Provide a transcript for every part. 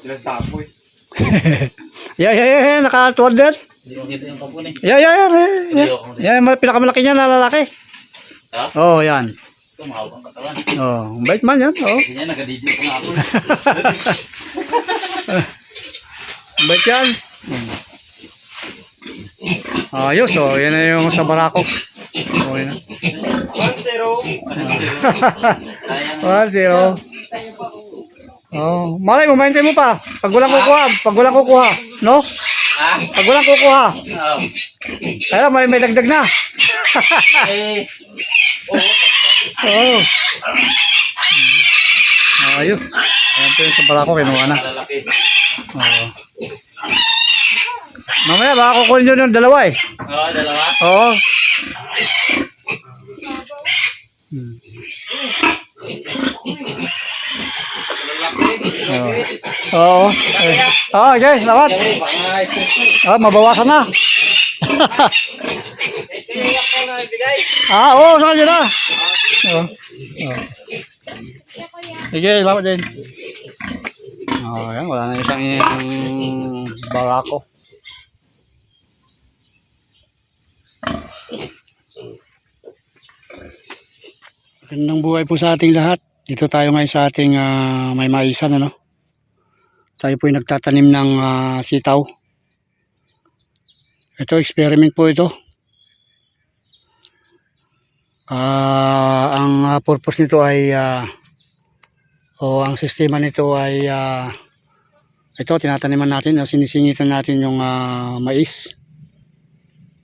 Pati lang sapo eh. Yeah, yeah, yeah, yeah. Naka-200. Hindi ko kita yung kapun eh. Yeah, yeah, yeah. yeah, yeah. yung pinakamalaki niya na lalaki. Ha? Oo, oh, yan. Ito, mahawak ang katawan. Oo, oh, bait man yan. Oo, oh, Hindi niya, nagadidi ko nga ako. bait yan. Hmm. Ayos, oh. Yan na yung sa barako. Okay na. 1-0. Oh, malay mo, maintain mo pa. Pag walang kukuha, pag walang kukuha, no? Ha? Pag walang kukuha, Oo. kaya may, may dagdag na. Eh. Oo. Oo. Ayos. Ayan po yung sa barako, kinuha na. Oo. Mamaya baka kukunin nyo ng dalawa eh. Oo, dalawa. Oo. Hmm. Oo. Oo. Oo, okay, salamat. Ah, mabawasan na. Ah, saan yun na? Oo. Oo. Sige, salamat din. Oh, yan, wala na isang yung barako. Magandang buhay po sa ating lahat. Dito tayo ngayon sa ating ah, may maisan, ano? Tayo po yung nagtatanim ng ah, sitaw. Ito, experiment po ito. Ah, ang ah, purpose nito ay ah, o ang sistema nito ay ah, ito tinataniman natin, o sinisingitan natin yung ah, mais.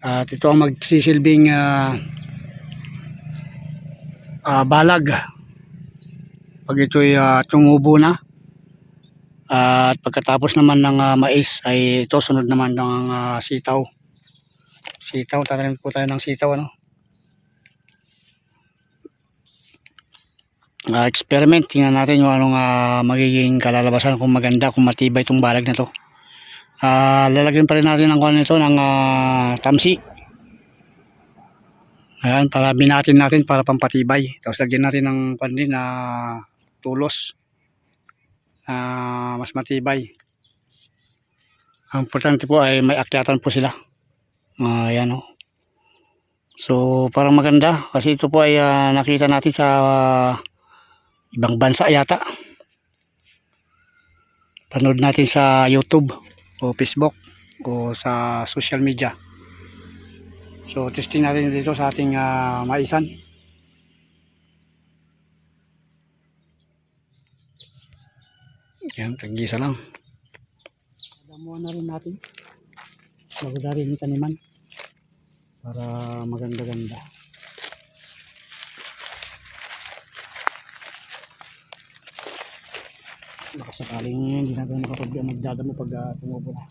At ito ang magsisilbing ah, ah, balag pag ito'y ah, tumubo na. At pagkatapos naman ng ah, mais ay ito sunod naman ng ah, sitaw. Sitaw, tatanim po tayo ng sitaw ano. Ah, experiment. Tingnan natin yung anong ah, magiging kalalabasan kung maganda, kung matibay itong balag na to. Ah, lalagyan pa rin natin ng kuwan nito ng ah, tamsi. Ayan, para binatin natin para pampatibay. Tapos lagyan natin ng kuwan din na tulos. Ah, mas matibay. Ang importante po ay may akyatan po sila. Ah, ayan oh. So, parang maganda kasi ito po ay ah, nakita natin sa ah, ibang bansa yata. Panood natin sa YouTube o Facebook o sa social media. So testing natin dito sa ating ah, maisan. Yan, tagisa lang. Damuhan na rin natin. Bago rin yung taniman. Para maganda-ganda. baka sakaling hindi na tayo makapag magdadamo pag uh, tumubo na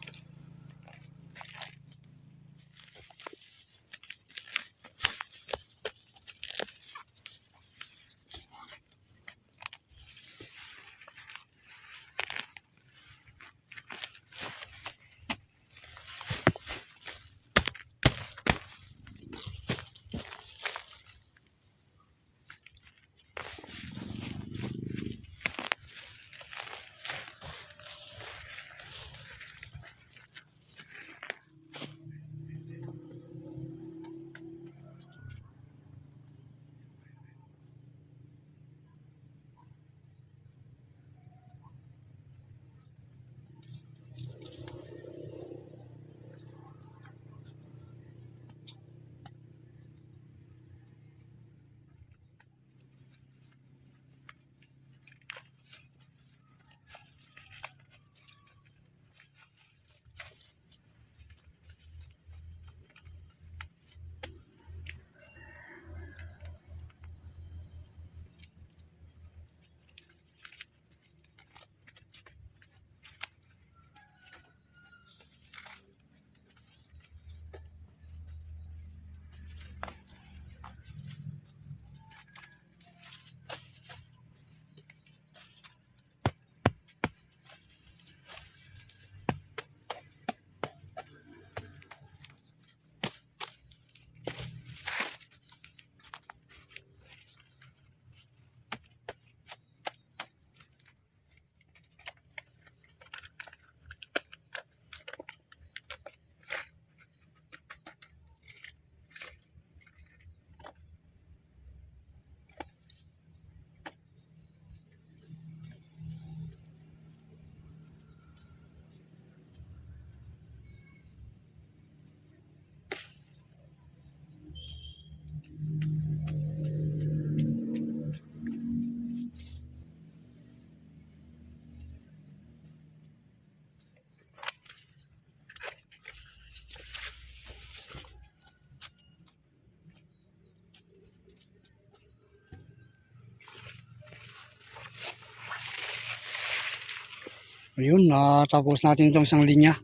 Ayun, natapos natin itong isang linya.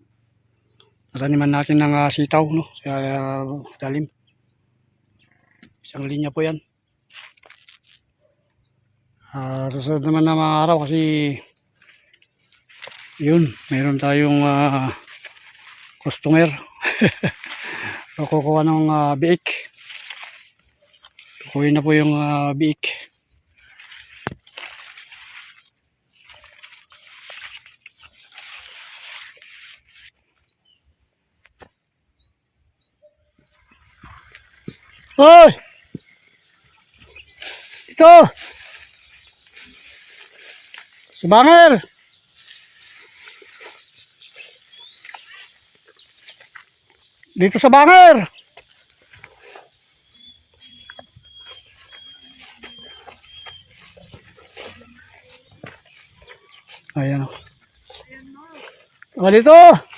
Nataniman natin ng ah, sitaw, no? Sa ah, talim. Isang linya po yan. Ah, susunod naman na mga araw kasi yun, mayroon tayong ah, customer. kukuha ng uh, biik. Kukuhin na po yung ah, biik. Hoy! Ito! Si Banger! Dito sa Banger! Ayan o. Dito! Ah,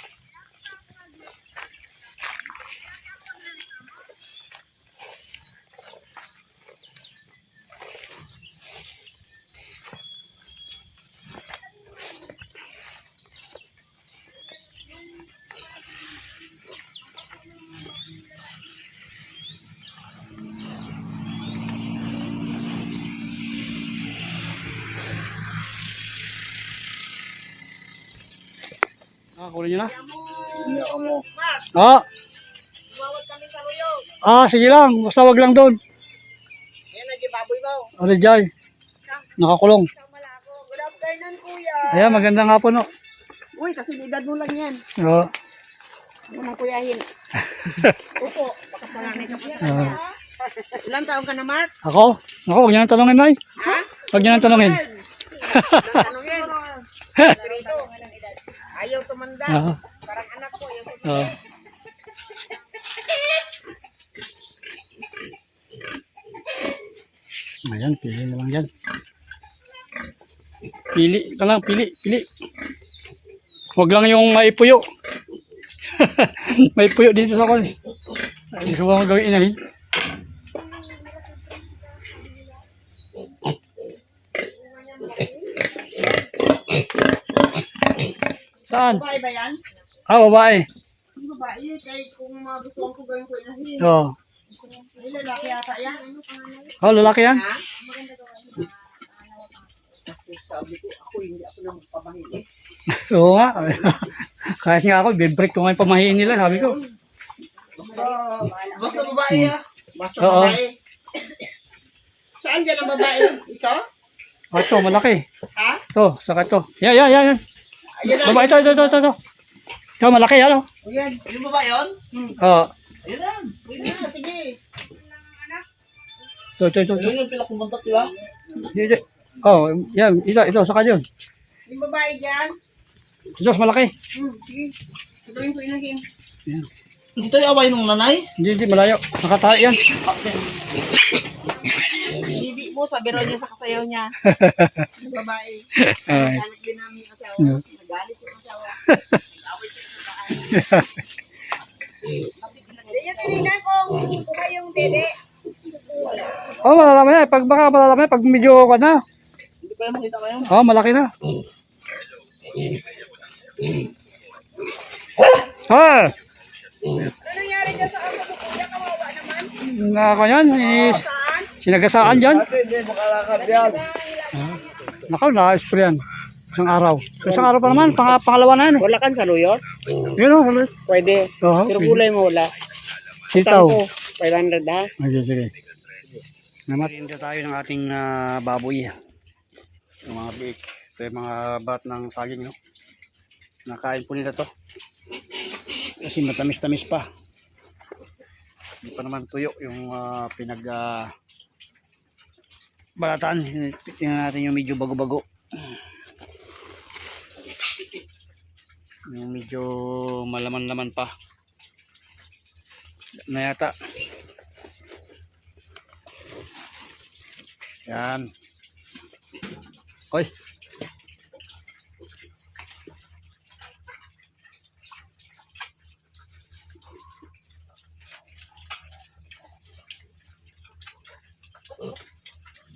kunin nyo na. Ah. Ah, sige lang. Basta wag lang doon. Yan na, baboy mo. Ano Jai? Nakakulong. Ayan, magandang hapon no. Uy, kasi edad mo lang yan. Oo. Huwag mo nang kuyahin. Opo, baka palanay ka pa. Ah. Ilang taon ka na, Mark? ako? Ako, huwag niyo nang tanongin, Nay. Ha? Huwag niyo nang tanongin. Ilang tanong yan? Rito. Ayaw tumanda. Ah. Parang anak ko. Ayaw tumanda. Oo. Ayan, pili na lang yan. Pili ka lang, pili, pili. Huwag lang yung maipuyo. maipuyo dito sa kol. Ay, gusto ko gawin inahin. Saan? Babae ba yan? Ah, babae. Yung babae, kahit kung magustuhan ko gawin ko inahin. Oo. Ay, lalaki yata yan. Oh, lalaki yan? Ha? Sabi ko, ako hindi ako na magpamahiin. Oo nga. Kahit nga ako, bed-break ko nga yung pamahiin nila, sabi ko. Basta, basta babae ah. Basta Oo. babae. Saan dyan ang babae? Ito? Oh, ito, malaki. Ha? Ito, saka ito. Yan, yan, yan. yan. Ayan na. Babae, ito, ito, ito, ito. ito. Malaki, ano? Ayan. Yung babae yun? Oo. Ayan na. Pwede na, sige. Ito, ito, ito. ito. yung pila kumuntak, di ba? Dito. Oh, yan, ito, ito, saka yun. Yung babae dyan. Mas malaki. Hmm, sige. Gawin ko. Yan. Hindi tayo away nung nanay. Hindi, hindi, malayo. Nakatayo yan. Hindi mo, sabi raw niya sa kasayaw niya. Yung babae. Ay. Galit din namin yung asawa. Nagalit yung asawa. Nag-away siya sa bahay. Niya tinignan kung kuha yung dede. Oh, malalaman yan. Pag baka malalaman yan, pag medyo ka na. Hindi pa yung makita kayo. Oh, malaki na. Ah! Ano nangyari dyan sa aso ko kuya? Kawawa naman. Nga ako yan. Is, Saan? Sinagasaan dyan. Hindi, makalakad yan. Nakaw, na-spray yan. Isang araw. Isang araw pa naman, pang pangalawa na yan eh. Wala kang saluyot? Yun o, ulit. Pwede. Oo, Pero pwede. gulay mo wala. Sitaw. 500 ha? Okay, sige. Namarinda tayo ng ating ah, baboy. Yung mga biik. Ito yung mga bat ng saging, no? Nakain po nila to. Kasi matamis-tamis pa. Hindi pa naman tuyo yung ah, pinag ah, balatan. Tingnan natin yung medyo bago-bago. Yung medyo malaman-laman pa. Na yata. Yan. Hoy.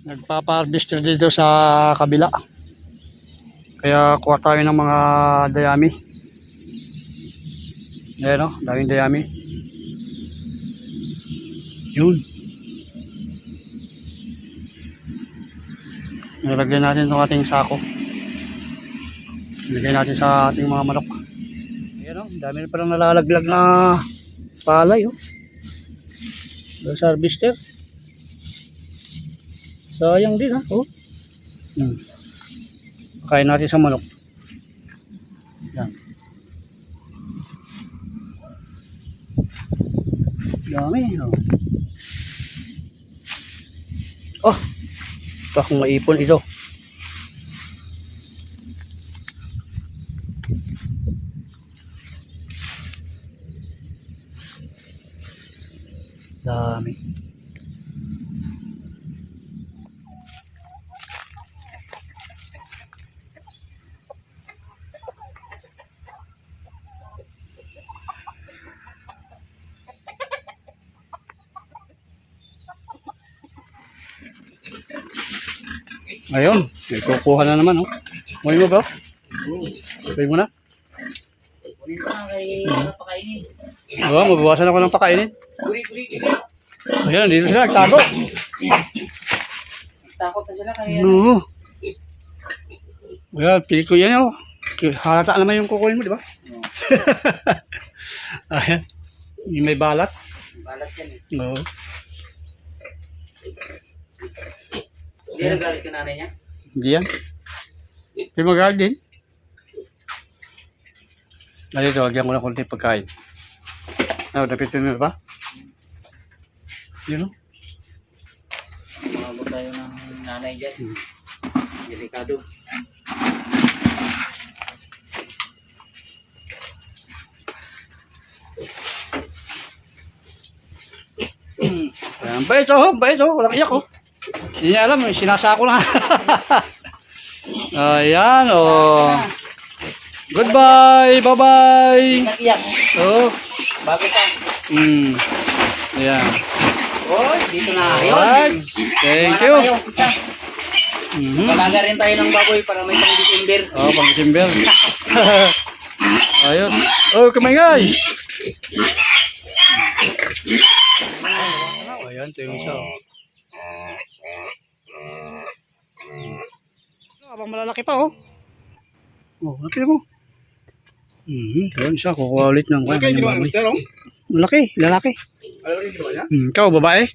Nagpapa-harvester dito sa kabila. Kaya kuha tayo ng mga dayami. Ayan o, daming dayami. Yun. Nilagyan natin itong ating sako. Nilagyan natin sa ating mga manok. Ayan o, dami na palang nalalaglag na palay o. Oh. Sa harvester. Sayang din ha. Oh. Hmm. Kain natin sa manok. Yan. Dami. Oh. Oh. Ito akong maipon ito. Dami. Ayun, may kukuha na naman, oh. Muli mo, bro? Sabay mo na. Kunin ko na kay napakainin. Oo, mabawasan ako ng pakainin. Guri, guri, guri. Ayun, dito sila, nagtago. Takot na sila kaya. Oo. Ayan, pili ko yan, oh. Halata naman yung kukunin mo, di ba? Ayan. Yung may balat. Balat yan eh. Oo. Hindi nagalit yung nanay niya. Hindi yan. Hindi magagal din. Dito, lagyan ko ng konti pagkain. Ano, dapitin mo ba? Yun, oh. Umabot tayo ng nanay dyan. Hmm. Delikado. Ayan, bait oh, bait oh, walang iyak oh. Hindi niya alam, sinasako na. Ayan oh. Goodbye, bye-bye. Nag-iyak. Oh, Bago pa. mm. Ayan. Oy, dito na. Alright. Thank you. Malaga rin tayo ng baboy para may pang December. Oh, pang December. Ayun. Oh, kamingay. Ayan, ito yung isa. Abang malalaki pa, oh. Oh, laki mo. Mhm, ayun siya. Kukuha ulit ng kanya. ginawa ni Master, oh? Malaki, lalaki. Yung ginawa niya? Hmm, ikaw, babae?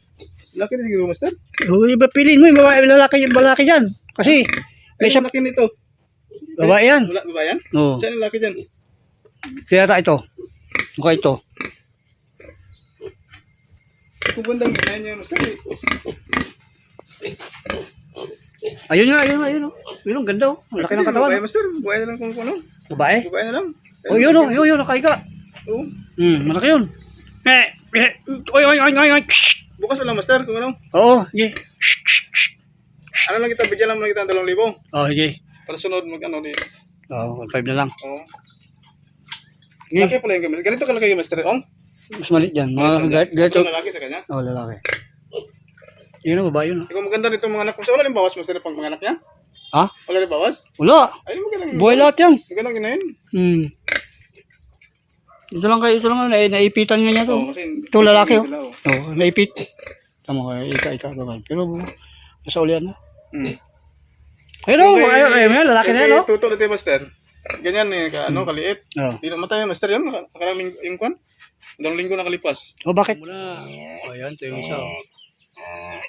Laki na siguro, Master. Oh, iba piliin mo yung babae, lalaki, yung lalaki dyan. Kasi, may Ay, isa, laki nito. babae yan. Wala ba yan? Oo. Saan ang laki dyan? Kaya ta ito. Mukha ito. Kung bandang ginawa niya, Master. eh. Ayun nga, ayun nga, ayun. oh. Ayun, ang ganda oh. Ang laki ng Babae, katawan. Master. Babae na lang kung ano. Babae? Babae na lang. Oh, yun oh, yun, yun, nakahiga. Oo. Hmm, malaki yun. Eh, eh, oy, oy, oy, oy, oy. Bukas na lang, Master. Kung ano. Oo, sige. Shh, shh, shh. Ano lang kita, bigyan lang lang kita ng dalawang libo. Oh, sige. Para sunod mag ano. Di. Oh, 1.5 na lang. Oo. Sige. Laki pala yung gamit. Ganito kalaki yung Master. Ong. Mas maliit dyan. Mga ga- ganito. Ito lalaki sa kanya. Oh, lalaki. Yun oh, babae yun oh. Ikaw maganda nito mga anak. Wala rin bawas, Master, pang mga anak niya? Ha? Wala rin bawas? Wala. Ay, maganda. Buhay lahat yan. Maganda ginahin. Hmm. Ito lang kayo, ito lang, na, naipitan nga niya to. Oo, kasi... Ito lalaki oh. Oh. Oh, naipit. Tama ko, ika, ika, babae. Pero, nasa ulian na. Hmm. Pero, ayun, ayun, ayun, lalaki na yan, no? Tuto dito, Master. Ganyan eh, ka, ano, kaliit. Oh. Di na matay yung Master yun. Naka- Nakalang ling- yung kwan. Dalawang linggo nakalipas. Oh, bakit? Muna. Ayan, ito yung isa. Oh.